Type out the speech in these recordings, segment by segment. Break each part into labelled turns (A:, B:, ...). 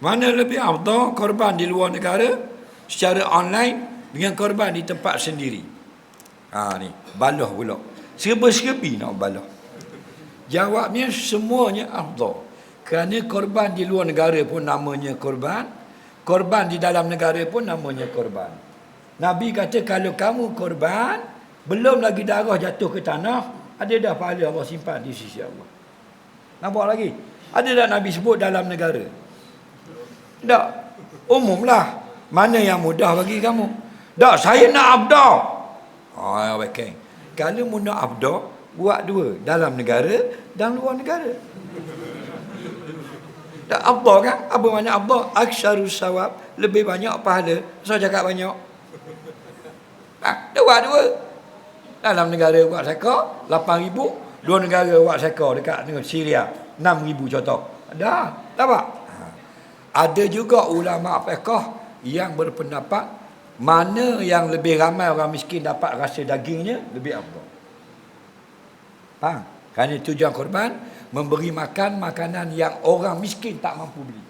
A: Mana lebih afdal korban di luar negara secara online dengan korban di tempat sendiri. Ha ni, baloh pula. Serba-serbi nak baloh. Jawabnya semuanya afdal. Kerana korban di luar negara pun namanya korban, korban di dalam negara pun namanya korban. Nabi kata kalau kamu korban, belum lagi darah jatuh ke tanah, ada dah pahala Allah simpan di sisi Allah. Nampak lagi? Ada tak Nabi sebut dalam negara? Tak. Umumlah. Mana yang mudah bagi kamu? Tak, saya nak abdah. Oh, okay. Kalau mu nak abdah, buat dua. Dalam negara dan luar negara. Tak abdah kan? Apa makna abdah? Aksarus sawab. Lebih banyak pahala. Saya cakap banyak. Ha, dua dua. Dalam negara buat seka, 8 ribu. Dua negara buat seka dekat dengan Syria, 6 ribu contoh. Dah, dapat. Ha. Ada juga ulama fiqh yang berpendapat mana yang lebih ramai orang miskin dapat rasa dagingnya lebih afdal. Faham? Kerana tujuan korban memberi makan makanan yang orang miskin tak mampu beli.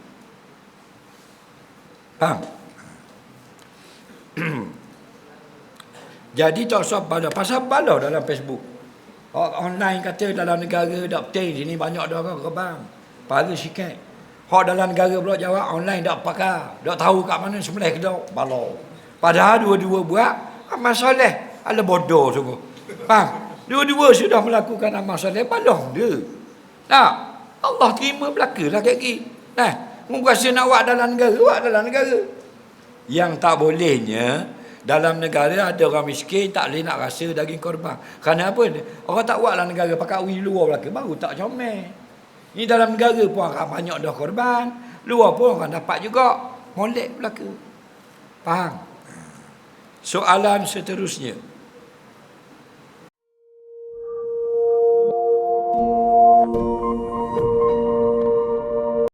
A: Faham? Jadi tak usah balau. Pasal balau dalam Facebook. Online kata dalam negara betul. Sini banyak orang kebang. Pahala sikit. Hak dalam negara pula jawab online tak pakar. Tak tahu kat mana sebelah ke. Balau. Padahal dua-dua buat amal soleh. Ada bodoh sungguh. Faham? Dua-dua sudah melakukan amal soleh. Balau dia. Tak? Allah terima belaka lah kat gini. Nah, Mungkin nak buat dalam negara. Buat dalam negara. Yang tak bolehnya, dalam negara ada orang miskin tak boleh nak rasa daging korban. Kerana apa? Orang tak buat dalam negara pakai wi luar belaka baru tak comel. Ni dalam negara pun akan banyak dah korban, luar pun akan dapat juga. Molek belaka. Faham? Soalan seterusnya.